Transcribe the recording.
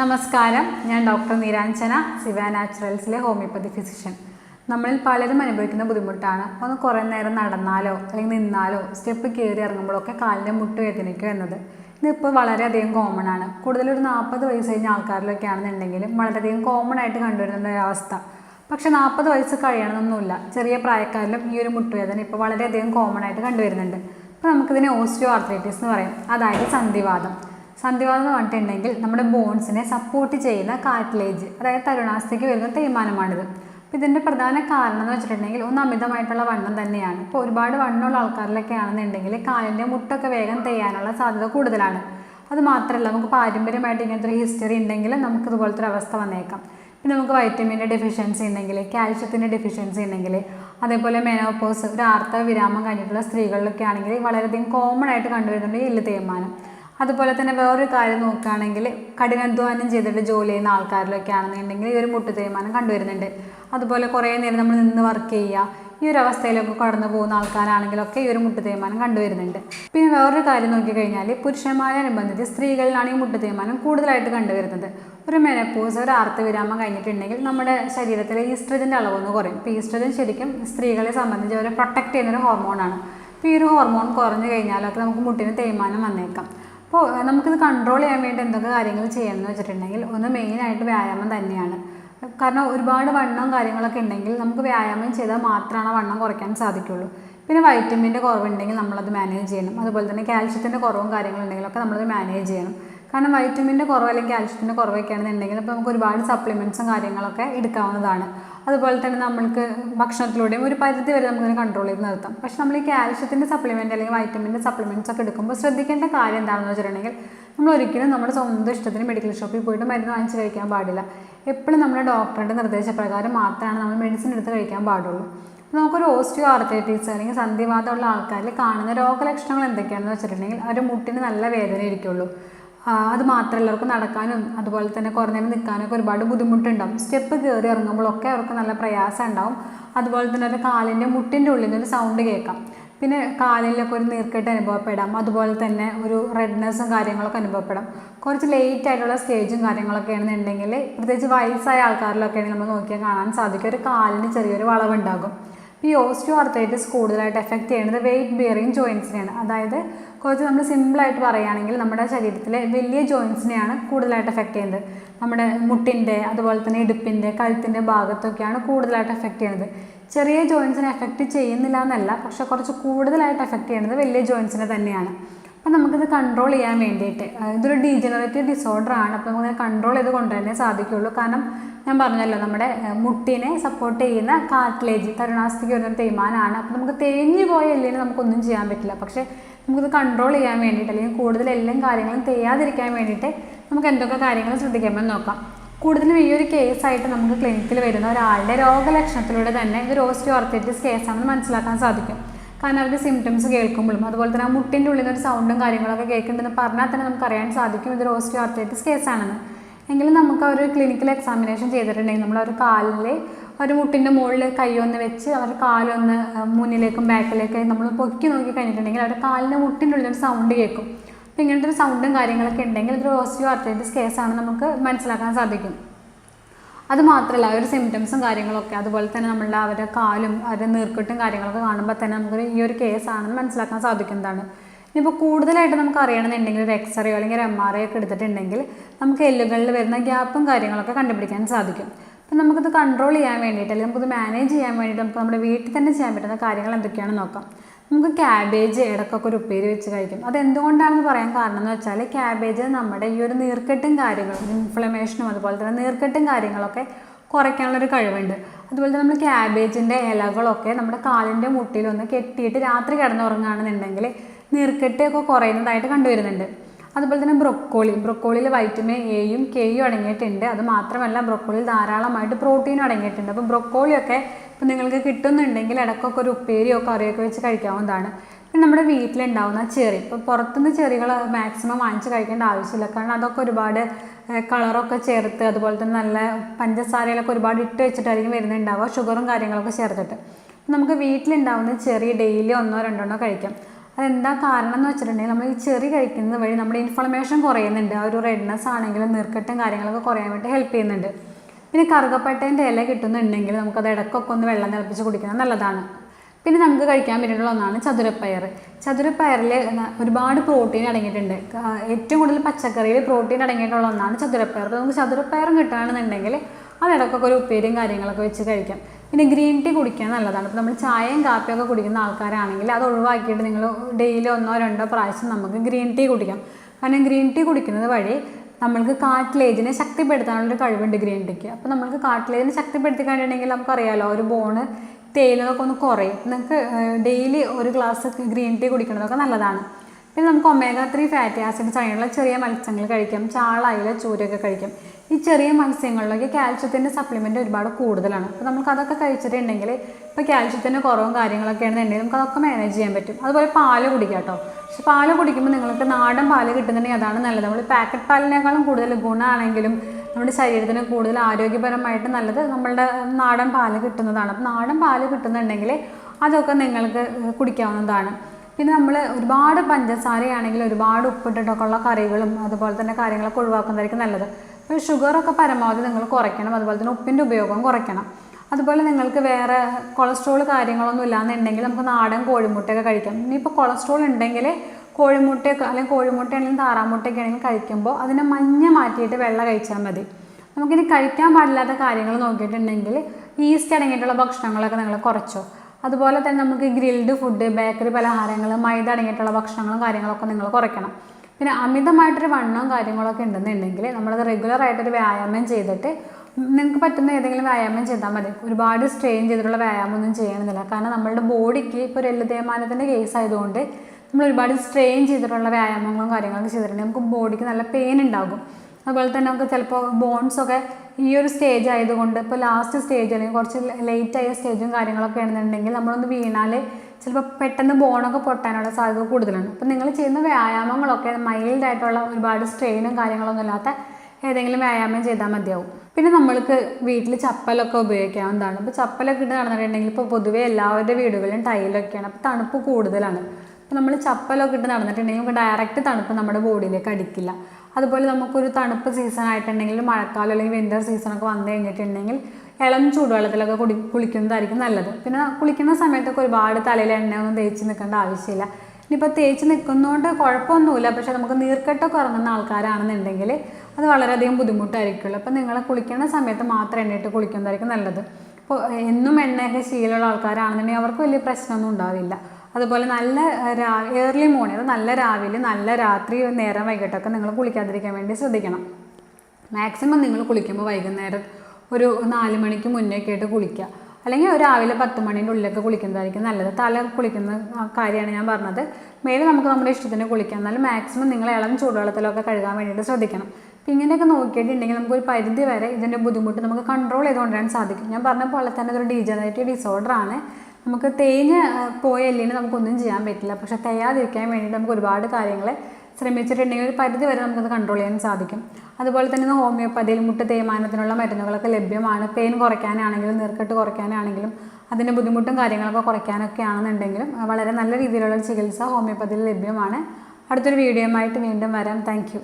നമസ്കാരം. ഞാൻ ഡോക്ടർ നീരാഞ്ജന സിവ നാച്ചുറൽസിലെ ഹോമിയോപ്പതി ഫിസിഷ്യൻ. നമ്മളിൽ പലരും അനുഭവിക്കുന്ന ബുദ്ധിമുട്ടാണ്. ഒന്ന് കുറേ നേരം നടന്നാലോ അല്ലെങ്കിൽ നിന്നാലോ സ്റ്റെപ്പ് കയറി ഇറങ്ങുമ്പോഴൊക്കെ കാലിന്റെ മുട്ട് വേദനിക്കുക എന്നത്. ഇതിപ്പോൾ വളരെയധികം കോമൺ ആണ്. കൂടുതലൊരു നാൽപ്പത് വയസ്സ് കഴിഞ്ഞ ആൾക്കാരിലൊക്കെ ആണെന്നുണ്ടെങ്കിലും വളരെയധികം കോമൺ ആയിട്ട് കണ്ടുവരുന്ന ഒരവസ്ഥ പക്ഷെ നാൽപ്പത് വയസ്സ് കഴിയണമെന്നൊന്നുമില്ല. ചെറിയ പ്രായക്കാരിലും ഈ ഒരു മുട്ടുവേദന ഇപ്പോൾ വളരെയധികം കോമൺ ആയിട്ട് കണ്ടുവരുന്നുണ്ട്. അപ്പോൾ നമുക്കിതിനെ ഓസ്റ്റിയോ ആർത്രൈറ്റിസ് എന്ന് പറയും. അതായത് സന്ധിവാദം. സന്ധിവാദം എന്ന് പറഞ്ഞിട്ടുണ്ടെങ്കിൽ നമ്മുടെ ബോൺസിനെ സപ്പോർട്ട് ചെയ്യുന്ന കാർട്ടിലേജ് അതായത് തരുണാസ്ഥയ്ക്ക് വരുന്ന തേയ്മാനമാണിത്. അപ്പോൾ ഇതിന്റെ പ്രധാന കാരണം എന്ന് വെച്ചിട്ടുണ്ടെങ്കിൽ ഒന്ന് അമിതമായിട്ടുള്ള വണ്ണം തന്നെയാണ്. ഇപ്പോൾ ഒരുപാട് വണ്ണമുള്ള ആൾക്കാരിലൊക്കെ ആണെന്നുണ്ടെങ്കിൽ കാലിന്റെ മുട്ടൊക്കെ വേഗം തെയ്യാനുള്ള സാധ്യത കൂടുതലാണ്. അത് മാത്രമല്ല നമുക്ക് പാരമ്പര്യമായിട്ട് ഇങ്ങനത്തെ ഒരു ഹിസ്റ്ററി ഉണ്ടെങ്കിൽ നമുക്ക് ഇതുപോലത്തെ ഒരു അവസ്ഥ വന്നേക്കാം. പിന്നെ നമുക്ക് വൈറ്റമിന്റെ ഡെഫിഷ്യൻസി ഉണ്ടെങ്കിൽ കാൽഷ്യത്തിന്റെ ഡെഫിഷ്യൻസി ഉണ്ടെങ്കിൽ അതേപോലെ മെനോപ്പോസ് ഒരു ആർത്തവ വിരാമം കഴിഞ്ഞിട്ടുള്ള സ്ത്രീകളിലൊക്കെ ആണെങ്കിൽ വളരെയധികം കോമൺ ആയിട്ട് കണ്ടുവരുന്നുണ്ട് എല്ല് തേയ്മാനം. അതുപോലെ തന്നെ വേറൊരു കാര്യം നോക്കുകയാണെങ്കിൽ കഠിനാധ്വാനം ചെയ്തിട്ട് ജോലി ചെയ്യുന്ന ആൾക്കാരിലൊക്കെ ആണെന്നുണ്ടെങ്കിൽ ഈ ഒരു മുട്ടു തേയ്മാനം കണ്ടുവരുന്നുണ്ട്. അതുപോലെ കുറേ നേരം നമ്മൾ നിന്ന് വർക്ക് ചെയ്യുക ഈ ഒരു അവസ്ഥയിലൊക്കെ കടന്നു പോകുന്ന ആൾക്കാരാണെങ്കിലൊക്കെ ഈ ഒരു മുട്ടു തേയ്മാനം കണ്ടുവരുന്നുണ്ട്. പിന്നെ വേറൊരു കാര്യം നോക്കിക്കഴിഞ്ഞാൽ പുരുഷന്മാരെ അനുബന്ധിച്ച് സ്ത്രീകളിലാണ് ഈ മുട്ടു തേയ്മാനം കൂടുതലായിട്ട് കണ്ടുവരുന്നത്. ഒരു മെനപ്പോസ് ഒരു ആർത്തവിരാമം കഴിഞ്ഞിട്ടുണ്ടെങ്കിൽ നമ്മുടെ ശരീരത്തിലെ ഈസ്ട്രജന്റെ അളവൊന്ന് കുറയും. ഇപ്പോൾ ഈസ്ട്രജൻ ശരിക്കും സ്ത്രീകളെ സംബന്ധിച്ച് അവരെ പ്രൊട്ടക്റ്റ് ചെയ്യുന്ന ഒരു ഹോർമോണാണ് അപ്പോൾ ഈ ഒരു ഹോർമോൺ കുറഞ്ഞു കഴിഞ്ഞാലൊക്കെ നമുക്ക് മുട്ടിന് തേയ്മാനം വന്നേക്കാം. അപ്പോൾ നമുക്കിത് കൺട്രോൾ ചെയ്യാൻ വേണ്ടി എന്തൊക്കെ കാര്യങ്ങൾ ചെയ്യണമെന്ന് വെച്ചിട്ടുണ്ടെങ്കിൽ ഒന്ന് മെയിനായിട്ട് വ്യായാമം തന്നെയാണ്. കാരണം ഒരുപാട് വണ്ണവും കാര്യങ്ങളൊക്കെ ഉണ്ടെങ്കിൽ നമുക്ക് വ്യായാമം ചെയ്താൽ മാത്രമാണ് വണ്ണം കുറയ്ക്കാൻ സാധിക്കുള്ളൂ. പിന്നെ വൈറ്റമിന്റെ കുറവുണ്ടെങ്കിൽ നമ്മളത് മാനേജ് ചെയ്യണം. അതുപോലെ തന്നെ കാൽഷ്യത്തിന്റെ കുറവും കാര്യങ്ങളുണ്ടെങ്കിലൊക്കെ നമ്മളത് മാനേജ് ചെയ്യണം. കാരണം വൈറ്റമിന്റെ കുറവ് അല്ലെങ്കിൽ കാൽഷ്യത്തിന്റെ കുറവൊക്കെ ആണെന്നുണ്ടെങ്കിൽ ഇപ്പോൾ നമുക്ക് ഒരുപാട് സപ്ലിമെന്റ്സും കാര്യങ്ങളൊക്കെ എടുക്കാവുന്നതാണ്. അതുപോലെ തന്നെ നമ്മൾക്ക് ഭക്ഷണത്തിലൂടെയും ഒരു പരിധി വരെ നമുക്കിതിനെ കൺട്രോൾ ചെയ്ത് നിർത്താം. പക്ഷെ നമ്മൾ ഈ കാൽഷ്യത്തിന്റെ സപ്ലിമെന്റ് അല്ലെങ്കിൽ വൈറ്റമിന്റെ സപ്ലിമെന്റ്സ് ഒക്കെ എടുക്കുമ്പോൾ ശ്രദ്ധിക്കേണ്ട കാര്യം എന്താണെന്ന് വെച്ചിട്ടുണ്ടെങ്കിൽ നമ്മൾ ഒരിക്കലും നമ്മുടെ സ്വന്തം ഇഷ്ടത്തിന് മെഡിക്കൽ ഷോപ്പിൽ പോയിട്ട് മരുന്ന് വാങ്ങിച്ച് കഴിക്കാൻ പാടില്ല. എപ്പോഴും നമ്മുടെ ഡോക്ടറുടെ നിർദ്ദേശപ്രകാരം മാത്രമാണ് നമ്മൾ മെഡിസിൻ എടുത്ത് കഴിക്കാൻ പാടുള്ളൂ. നമുക്കൊരു ഓസ്റ്റിയോ ആർത്തൈറ്റിസ് അല്ലെങ്കിൽ സന്ധിവാദമുള്ള ആൾക്കാരിൽ കാണുന്ന രോഗലക്ഷണങ്ങൾ എന്തൊക്കെയാണെന്ന് വെച്ചിട്ടുണ്ടെങ്കിൽ അവർ മുട്ടിന് നല്ല വേദന ഇരിക്കുള്ളൂ അത് മാത്രമല്ല അവർക്ക് നടക്കാനും അതുപോലെ തന്നെ കുറേ നേരം നിൽക്കാനൊക്കെ ഒരുപാട് ബുദ്ധിമുട്ടുണ്ടാവും. സ്റ്റെപ്പ് കയറി ഇറങ്ങുമ്പോഴൊക്കെ അവർക്ക് നല്ല പ്രയാസം ഉണ്ടാവും അതുപോലെ തന്നെ ഒരു കാലിന്റെ മുട്ടിന്റെ ഉള്ളിൽ നിന്ന് സൗണ്ട് കേൾക്കാം. പിന്നെ കാലിലൊക്കെ ഒരു നീർക്കെട്ട് അനുഭവപ്പെടാം. അതുപോലെ തന്നെ ഒരു റെഡ്നെസ്സും കാര്യങ്ങളൊക്കെ അനുഭവപ്പെടാം. കുറച്ച് ലേറ്റ് ആയിട്ടുള്ള സ്റ്റേജും കാര്യങ്ങളൊക്കെ ആണെന്നുണ്ടെങ്കിൽ പ്രത്യേകിച്ച് വയസ്സായ ആൾക്കാരിലൊക്കെ ആണെങ്കിൽ നമ്മൾ നോക്കിയാൽ കാണാൻ സാധിക്കും. ഒരു കാലിന് ചെറിയൊരു വളവുണ്ടാകും. ഈ ഓസ്റ്റിയോ ആർത്രൈറ്റിസ് കൂടുതലായിട്ട് എഫക്റ്റ് ചെയ്യുന്നത് വെയിറ്റ് ബിയറിങ് ജോയിൻസിനെയാണ് അതായത് കുറച്ച് നമ്മൾ സിമ്പിളായിട്ട് പറയുകയാണെങ്കിൽ നമ്മുടെ ശരീരത്തിലെ വലിയ ജോയിൻസിനെയാണ് കൂടുതലായിട്ട് എഫക്റ്റ് ചെയ്യുന്നത്. നമ്മുടെ മുട്ടിന്റെ അതുപോലെ തന്നെ ഇടുപ്പിന്റെ കഴുത്തിന്റെ ഭാഗത്തൊക്കെയാണ് കൂടുതലായിട്ട് എഫക്റ്റ് ചെയ്യുന്നത്. ചെറിയ ജോയിൻസിനെ എഫക്റ്റ് ചെയ്യുന്നില്ല എന്നല്ല പക്ഷെ കുറച്ച് കൂടുതലായിട്ട് എഫക്റ്റ് ചെയ്യുന്നത് വലിയ ജോയിൻസിനെ തന്നെയാണ്. അപ്പം നമുക്കിത് കൺട്രോൾ ചെയ്യാൻ വേണ്ടിയിട്ട്. ഇതൊരു ഡീജനറേറ്റീവ് ഡിസോർഡർ ആണ്. അപ്പോൾ നമുക്ക് കൺട്രോൾ ചെയ്ത് കൊണ്ടുവരാനേ സാധിക്കുകയുള്ളൂ. കാരണം ഞാൻ പറഞ്ഞല്ലോ നമ്മുടെ മുട്ടിനെ സപ്പോർട്ട് ചെയ്യുന്ന കാർട്ടിലേജ് തരുണാസ്ഥിക്ക് വരുന്ന തേയ്മാനാണ്. അപ്പോൾ നമുക്ക് തേഞ്ഞു പോയ എല്ലിന് നമുക്കൊന്നും ചെയ്യാൻ പറ്റില്ല. പക്ഷേ നമുക്കിത് കൺട്രോൾ ചെയ്യാൻ വേണ്ടിയിട്ട് അല്ലെങ്കിൽ കൂടുതൽ എല്ലാം കാര്യങ്ങളും തേയാതിരിക്കാൻ വേണ്ടിയിട്ട് നമുക്ക് എന്തൊക്കെ കാര്യങ്ങൾ ശ്രദ്ധിക്കാമെന്ന് നോക്കാം. കൂടുതലും ഈ ഒരു കേസായിട്ട് നമുക്ക് ക്ലിനിക്കിൽ വരുന്ന ഒരാളുടെ രോഗലക്ഷണത്തിലൂടെ തന്നെ ഇത് ഓസ്റ്റിയോ ആർത്തൈറ്റിസ് കേസാണെന്ന് മനസ്സിലാക്കാൻ സാധിക്കും. കാരണം അവരുടെ സിംറ്റംസ് കേൾക്കുമ്പോഴും. അതുപോലെ തന്നെ ആ മുട്ടിന്റെ ഉള്ളിൽ നിന്ന് ഒരു സൗണ്ടും കാര്യങ്ങളൊക്കെ കേൾക്കുന്നുണ്ടെന്ന് പറഞ്ഞാൽ തന്നെ നമുക്ക് അറിയാൻ സാധിക്കും. ഇത് ഓസ്റ്റിയോ ആർത്തൈറ്റിസ് കേസാണെന്ന് എങ്കിലും നമുക്ക് ഒരു ക്ലിനിക്കൽ എക്സാമിനേഷൻ ചെയ്തിട്ടുണ്ടെങ്കിൽ നമ്മൾ ഒരു കാലിൽ ഒരു മുട്ടിന്റെ മുകളിൽ കൈയൊന്ന് വെച്ച് അവർ കാലൊന്ന് മുന്നിലേക്കും ബാക്കിലേക്കും നമ്മൾ പൊക്കി നോക്കി കഴിഞ്ഞിട്ടുണ്ടെങ്കിൽ അവരുടെ കാലിന്റെ മുട്ടിന്റെ ഉള്ളിൽ ഒരു സൗണ്ട് കേൾക്കും. അപ്പോൾ ഇങ്ങനത്തെ ഒരു സൗണ്ടും കാര്യങ്ങളൊക്കെ ഉണ്ടെങ്കിൽ ഇതൊരു ഓസ്റ്റിയോ ആർത്തൈറ്റിസ് കേസാണ് നമുക്ക് മനസ്സിലാക്കാൻ സാധിക്കും. അത് മാത്രമല്ല ഒരു സിംറ്റംസും കാര്യങ്ങളൊക്കെ. അതുപോലെ തന്നെ നമ്മളുടെ അവരുടെ കാലും അവരുടെ നീർക്കെട്ടും കാര്യങ്ങളൊക്കെ കാണുമ്പോൾ തന്നെ നമുക്ക് ഈ ഒരു കേസാണെന്ന് മനസ്സിലാക്കാൻ സാധിക്കുന്നതാണ്. ഇനിയിപ്പോൾ കൂടുതലായിട്ട് നമുക്ക് അറിയണമെന്നുണ്ടെങ്കിൽ ഒരു എക്സ്റേയോ അല്ലെങ്കിൽ ഒരു എം ആർ ഐ ഒക്കെ എടുത്തിട്ടുണ്ടെങ്കിൽ നമുക്ക് എല്ലുകളിൽ വരുന്ന ഗ്യാപ്പും കാര്യങ്ങളൊക്കെ കണ്ടുപിടിക്കാൻ സാധിക്കും. അപ്പം നമുക്കിത് കൺട്രോൾ ചെയ്യാൻ വേണ്ടിയിട്ട് അല്ലെങ്കിൽ നമുക്കിത് മാനേജ് ചെയ്യാൻ വേണ്ടിയിട്ട് നമുക്ക് നമ്മുടെ വീട്ടിൽ തന്നെ ചെയ്യാൻ പറ്റുന്ന കാര്യങ്ങൾ എന്തൊക്കെയാണെന്ന് നോക്കാം. നമുക്ക് ക്യാബേജ് ഇടക്കൊക്കെ ഒരു ഉപ്പേരി വെച്ച് കഴിക്കും. അത് എന്തുകൊണ്ടാണെന്ന് പറയാൻ കാരണം എന്ന് വെച്ചാൽ ക്യാബേജ് നമ്മുടെ ഈ ഒരു നീർക്കെട്ടും കാര്യങ്ങളും ഇൻഫ്ലമേഷനും അതുപോലെ തന്നെ നീർക്കെട്ടും കാര്യങ്ങളൊക്കെ കുറയ്ക്കാനുള്ളൊരു കഴിവുണ്ട്. അതുപോലെ തന്നെ നമ്മൾ ക്യാബേജിന്റെ ഇലകളൊക്കെ നമ്മുടെ കാലിന്റെ മുട്ടിലൊന്ന് കെട്ടിയിട്ട് രാത്രി കിടന്നുറങ്ങുകയാണെന്നുണ്ടെങ്കിൽ നീർക്കെട്ടൊക്കെ കുറയുന്നതായിട്ട് കണ്ടുവരുന്നുണ്ട്. അതുപോലെ തന്നെ ബ്രൊക്കോളി ബ്രൊക്കോളിയിൽ വൈറ്റമിൻ എയും കെയും അടങ്ങിയിട്ടുണ്ട്. അത് മാത്രമല്ല ബ്രൊക്കോളിയിൽ ധാരാളമായിട്ട് പ്രോട്ടീനും അടങ്ങിയിട്ടുണ്ട്. അപ്പോൾ ബ്രൊക്കോളിയൊക്കെ ഇപ്പം നിങ്ങൾക്ക് കിട്ടുന്നുണ്ടെങ്കിൽ ഇടയ്ക്കൊക്കെ ഒരു ഉപ്പേരിയോ കറിയൊക്കെ വെച്ച് കഴിക്കാവുന്നതാണ്. പിന്നെ നമ്മുടെ വീട്ടിലുണ്ടാവുന്ന ചെറി ഇപ്പോൾ പുറത്തുനിന്ന് ചെറികൾ മാക്സിമം വാങ്ങിച്ച് കഴിക്കേണ്ട ആവശ്യമില്ല. കാരണം അതൊക്കെ ഒരുപാട് കളറൊക്കെ ചേർത്ത് അതുപോലെ തന്നെ നല്ല പഞ്ചസാരയിലൊക്കെ ഒരുപാട് ഇട്ട് വെച്ചിട്ടായിരിക്കും വരുന്നുണ്ടാവുക ഷുഗറും കാര്യങ്ങളൊക്കെ ചേർത്തിട്ട്. നമുക്ക് വീട്ടിലുണ്ടാവുന്ന ചെറി ഡെയിലി ഒന്നോ രണ്ടെണ്ണോ കഴിക്കാം. അതെന്താ കാരണം എന്ന് വെച്ചിട്ടുണ്ടെങ്കിൽ നമ്മൾ ഈ ചെറി കഴിക്കുന്നത് വഴി നമ്മുടെ ഇൻഫ്ലമേഷൻ കുറയുന്നുണ്ട്. ആ ഒരു റെഡ്നെസ് ആണെങ്കിലും നീർക്കെട്ടും കാര്യങ്ങളൊക്കെ കുറയാൻ വേണ്ടി ഹെൽപ്പ് ചെയ്യുന്നുണ്ട്. പിന്നെ കറുകപ്പട്ടേന്റെ ഇല കിട്ടുന്നുണ്ടെങ്കിൽ നമുക്കത് ഇടക്കൊക്കെ ഒന്ന് വെള്ളം തിളപ്പിച്ച് കുടിക്കുന്നത് നല്ലതാണ്. പിന്നെ നമുക്ക് കഴിക്കാൻ പറ്റിയിട്ടുള്ള ഒന്നാണ് ചതുരപ്പയർ ചതുരപ്പയറിൽ ഒരുപാട് പ്രോട്ടീൻ അടങ്ങിയിട്ടുണ്ട്. ഏറ്റവും കൂടുതൽ പച്ചക്കറിയിൽ പ്രോട്ടീൻ അടങ്ങിയിട്ടുള്ള ഒന്നാണ് ചതുരപ്പയർ. അപ്പോൾ നമുക്ക് ചതുരപ്പയറും കിട്ടുകയാണെന്നുണ്ടെങ്കിൽ അത് ഇടക്കൊക്കെ ഒരു ഉപ്പേരിയും കാര്യങ്ങളൊക്കെ വെച്ച് കഴിക്കാം. പിന്നെ ഗ്രീൻ ടീ കുടിക്കാൻ നല്ലതാണ്. അപ്പോൾ നമ്മൾ ചായയും കാപ്പിയൊക്കെ കുടിക്കുന്ന ആൾക്കാരാണെങ്കിൽ അത് ഒഴിവാക്കിയിട്ട് നിങ്ങൾ ഡെയിലി ഒന്നോ രണ്ടോ പ്രാവശ്യം നമുക്ക് ഗ്രീൻ ടീ കുടിക്കാം. കാരണം ഗ്രീൻ ടീ കുടിക്കുന്നത് വഴി നമ്മൾക്ക് കാട്ടിലേജിനെ ശക്തിപ്പെടുത്താനുള്ളൊരു കഴിവുണ്ട് ഗ്രീൻ ടീക്ക് അപ്പോൾ നമ്മൾക്ക് കാട്ടിലേജിനെ ശക്തിപ്പെടുത്തി കഴിഞ്ഞിട്ടുണ്ടെങ്കിൽ നമുക്കറിയാലോ ഒരു ബോണ് തേയിലതൊക്കെ ഒന്ന് കുറയും. നിങ്ങൾക്ക് ഡെയിലി ഒരു ഗ്ലാസ് ഗ്രീൻ ടീ കുടിക്കുന്നതൊക്കെ നല്ലതാണ്. പിന്നെ നമുക്ക് ഒമേഗ ത്രീ ഫാറ്റി ആസിഡ്സ് അടങ്ങിയുള്ള ചെറിയ മത്സ്യങ്ങൾ കഴിക്കാം. ചാള അയില ചൂരയൊക്കെ കഴിക്കാം. ഈ ചെറിയ മത്സ്യങ്ങളിലൊക്കെ കാൽഷ്യത്തിന്റെ സപ്ലിമെന്റ് ഒരുപാട് കൂടുതലാണ്. അപ്പോൾ നമുക്ക് അതൊക്കെ കഴിച്ചിട്ടുണ്ടെങ്കിൽ ഇപ്പോൾ കാൽഷ്യത്തിന്റെ കുറവും കാര്യങ്ങളൊക്കെ ആണെന്നുണ്ടെങ്കിൽ നമുക്ക് അതൊക്കെ മാനേജ് ചെയ്യാൻ പറ്റും. അതുപോലെ പാൽ കുടിക്കാം കേട്ടോ. പക്ഷെ പാൽ കുടിക്കുമ്പോൾ നിങ്ങൾക്ക് നാടൻ പാൽ കിട്ടുന്നുണ്ടെങ്കിൽ അതാണ് നല്ലത്. നമ്മൾ പാക്കറ്റ് പാലിനേക്കാളും കൂടുതൽ ഗുണമാണെങ്കിലും നമ്മുടെ ശരീരത്തിന് കൂടുതൽ ആരോഗ്യപരമായിട്ട് നല്ലത് നമ്മളുടെ നാടൻ പാൽ കിട്ടുന്നതാണ്. അപ്പം നാടൻ പാൽ കിട്ടുന്നുണ്ടെങ്കിൽ അതൊക്കെ നിങ്ങൾക്ക് കുടിക്കാവുന്നതാണ്. പിന്നെ നമ്മൾ ഒരുപാട് പഞ്ചസാരയാണെങ്കിൽ ഒരുപാട് ഉപ്പിട്ടിട്ടൊക്കെ ഉള്ള കറികളും അതുപോലെ തന്നെ കാര്യങ്ങളൊക്കെ ഒഴിവാക്കുന്നതായിരിക്കും നല്ലത്. ഷുഗറൊക്കെ പരമാവധി നിങ്ങൾ കുറയ്ക്കണം. അതുപോലെ തന്നെ ഉപ്പിന്റെ ഉപയോഗം കുറയ്ക്കണം. അതുപോലെ നിങ്ങൾക്ക് വേറെ കൊളസ്ട്രോൾ കാര്യങ്ങളൊന്നും ഇല്ലാന്നുണ്ടെങ്കിൽ നമുക്ക് നാടൻ കോഴിമുട്ടയൊക്കെ കഴിക്കാം. ഇനിയിപ്പോൾ കൊളസ്ട്രോൾ ഉണ്ടെങ്കിൽ കോഴിമുട്ടയൊക്കെ അല്ലെങ്കിൽ കോഴിമുട്ടയാണെങ്കിലും താറാമുട്ടയൊക്കെ ആണെങ്കിലും കഴിക്കുമ്പോൾ അതിനെ മഞ്ഞ മാറ്റിയിട്ട് വെള്ളം കഴിച്ചാൽ മതി. നമുക്കിനി കഴിക്കാൻ പാടില്ലാത്ത കാര്യങ്ങൾ നോക്കിയിട്ടുണ്ടെങ്കിൽ ഈസ്റ്റ് അടങ്ങിയിട്ടുള്ള ഭക്ഷണങ്ങളൊക്കെ നിങ്ങൾ കുറച്ചോ. അതുപോലെ തന്നെ നമുക്ക് ഗ്രിൽഡ് ഫുഡ് ബേക്കറി പലഹാരങ്ങൾ മൈദ അടങ്ങിയിട്ടുള്ള ഭക്ഷണങ്ങളും കാര്യങ്ങളൊക്കെ നിങ്ങൾ കുറയ്ക്കണം. പിന്നെ അമിതമായിട്ടൊരു വണ്ണവും കാര്യങ്ങളൊക്കെ ഉണ്ടെന്നുണ്ടെങ്കിൽ നമ്മളത് റെഗുലറായിട്ടൊരു വ്യായാമം ചെയ്തിട്ട് നിങ്ങൾക്ക് പറ്റുന്ന ഏതെങ്കിലും വ്യായാമം ചെയ്താൽ മതി. ഒരുപാട് സ്ട്രെയിൻ ചെയ്തിട്ടുള്ള വ്യായാമം ഒന്നും ചെയ്യണമെന്നില്ല. കാരണം നമ്മളുടെ ബോഡിക്ക് ഇപ്പോൾ ഒരു എല്ല് കേസ് ആയതുകൊണ്ട് നമ്മൾ ഒരുപാട് സ്ട്രെയിൻ ചെയ്തിട്ടുള്ള വ്യായാമങ്ങളും കാര്യങ്ങളൊക്കെ ചെയ്തിട്ടുണ്ടെങ്കിൽ നമുക്ക് ബോഡിക്ക് നല്ല പെയിൻ ഉണ്ടാകും. അതുപോലെ തന്നെ നമുക്ക് ചിലപ്പോൾ ബോൺസൊക്കെ ഈ ഒരു സ്റ്റേജ് ആയതുകൊണ്ട് ഇപ്പോൾ ലാസ്റ്റ് സ്റ്റേജ് അല്ലെങ്കിൽ കുറച്ച് ലേറ്റ് ആയ സ്റ്റേജും കാര്യങ്ങളൊക്കെ ആണെന്നുണ്ടെങ്കിൽ നമ്മളൊന്ന് വീണാൽ ചിലപ്പോൾ പെട്ടെന്ന് ബോണൊക്കെ പൊട്ടാനുള്ള സാധ്യത കൂടുതലാണ്. അപ്പോൾ നിങ്ങൾ ചെയ്യുന്ന വ്യായാമങ്ങളൊക്കെ മൈൽഡായിട്ടുള്ള ഒരുപാട് സ്ട്രെയിനും കാര്യങ്ങളൊന്നും ഇല്ലാത്ത ഏതെങ്കിലും വ്യായാമം ചെയ്താൽ മതിയാവും. പിന്നെ നമ്മൾക്ക് വീട്ടിൽ ചപ്പലൊക്കെ ഉപയോഗിക്കാവുന്നതാണ്. അപ്പോൾ ചപ്പലൊക്കെ ഇട്ട് നടന്നിട്ടുണ്ടെങ്കിൽ ഇപ്പോൾ പൊതുവേ എല്ലാവരുടെ വീടുകളിലും ടൈലൊക്കെയാണ്. അപ്പോൾ തണുപ്പ് കൂടുതലാണ്. അപ്പോൾ നമ്മൾ ചപ്പലൊക്കെ ഇട്ട് നടന്നിട്ടുണ്ടെങ്കിൽ നമുക്ക് ഡയറക്റ്റ് തണുപ്പ് നമ്മുടെ ബോഡിയിലേക്ക് അടിക്കില്ല. അതുപോലെ നമുക്കൊരു തണുപ്പ് സീസൺ ആയിട്ടുണ്ടെങ്കിൽ മഴക്കാലം അല്ലെങ്കിൽ വിന്റർ സീസണൊക്കെ വന്നു കഴിഞ്ഞിട്ടുണ്ടെങ്കിൽ ഇളം ചൂടുവെള്ളത്തിലൊക്കെ കുടി കുളിക്കുന്നതായിരിക്കും നല്ലത്. പിന്നെ കുളിക്കുന്ന സമയത്തൊക്കെ ഒരുപാട് തലയിൽ എണ്ണയൊന്നും തേച്ച് നിൽക്കേണ്ട ആവശ്യമില്ല. ഇനിയിപ്പോൾ തേച്ച് നിൽക്കുന്നതുകൊണ്ട് കുഴപ്പമൊന്നുമില്ല. പക്ഷേ നമുക്ക് നീർക്കെട്ടൊക്കെ ഇറങ്ങുന്ന ആൾക്കാരാണെന്നുണ്ടെങ്കിൽ അത് വളരെയധികം ബുദ്ധിമുട്ടായിരിക്കുമല്ലോ. അപ്പോൾ നിങ്ങൾ കുളിക്കേണ്ട സമയത്ത് മാത്രം എണ്ണയിട്ട് കുളിക്കുന്നതായിരിക്കും നല്ലത്. ഇപ്പോൾ എന്നും എണ്ണയൊക്കെ ശീലമുള്ള ആൾക്കാരാണെന്നുണ്ടെങ്കിൽ അവർക്ക് വലിയ പ്രശ്നമൊന്നും ഉണ്ടാവില്ല. അതുപോലെ നല്ല രാ ഏർലി മോർണിംഗ് അത് നല്ല രാവിലെ നല്ല രാത്രി നേരം വൈകിട്ടൊക്കെ നിങ്ങൾ കുളിക്കാതിരിക്കാൻ വേണ്ടി ശ്രദ്ധിക്കണം. മാക്സിമം നിങ്ങൾ കുളിക്കുമ്പോൾ വൈകുന്നേരം ഒരു നാല് മണിക്ക് മുന്നേ ഒക്കെ ആയിട്ട് കുളിക്കുക. അല്ലെങ്കിൽ രാവിലെ പത്ത് മണീന്റെ ഉള്ളിലൊക്കെ കുളിക്കുന്നതായിരിക്കും നല്ലത്. തല കുളിക്കുന്ന കാര്യമാണ് ഞാൻ പറഞ്ഞത്. മേലെ നമുക്ക് നമ്മുടെ ഇഷ്ടത്തിന് കുളിക്കാം. എന്നാലും മാക്സിമം നിങ്ങൾ ഇളം ചൂടുവെള്ളത്തിലൊക്കെ കഴുകാൻ വേണ്ടിയിട്ട് ശ്രദ്ധിക്കണം. അപ്പം ഇങ്ങനെയൊക്കെ നോക്കിയിട്ടുണ്ടെങ്കിൽ നമുക്കൊരു പരിധി വരെ ഇതിന്റെ ബുദ്ധിമുട്ട് നമുക്ക് കൺട്രോൾ ചെയ്തുകൊണ്ടുവരാൻ സാധിക്കും. ഞാൻ പറഞ്ഞ പോലെ തന്നെ ഇതൊരു ഡീജനറേറ്റീവ് ഡിസോർഡർ ആണ്. നമുക്ക് തേഞ്ഞ് പോയല്ലേ നമുക്കൊന്നും ചെയ്യാൻ പറ്റില്ല. പക്ഷെ തയ്യാതിരിക്കാൻ വേണ്ടിയിട്ട് നമുക്ക് ഒരുപാട് കാര്യങ്ങൾ ശ്രമിച്ചിട്ടുണ്ടെങ്കിൽ ഒരു പരിധി വരെ നമുക്കത് കൺട്രോൾ ചെയ്യാൻ സാധിക്കും. അതുപോലെ തന്നെ ഹോമിയോപ്പതിയിൽ മുട്ട് തേയ്മാനത്തിനുള്ള മരുന്നുകളൊക്കെ ലഭ്യമാണ്. പെയിൻ കുറയ്ക്കാനാണെങ്കിലും നീർക്കെട്ട് കുറയ്ക്കാനാണെങ്കിലും അതിന്റെ ബുദ്ധിമുട്ടും കാര്യങ്ങളൊക്കെ കുറയ്ക്കാനൊക്കെ ആണെന്നുണ്ടെങ്കിലും വളരെ നല്ല രീതിയിലുള്ള ചികിത്സ ഹോമിയോപ്പതിയിൽ ലഭ്യമാണ്. അടുത്തൊരു വീഡിയോയുമായിട്ട് വീണ്ടും വരാം. താങ്ക്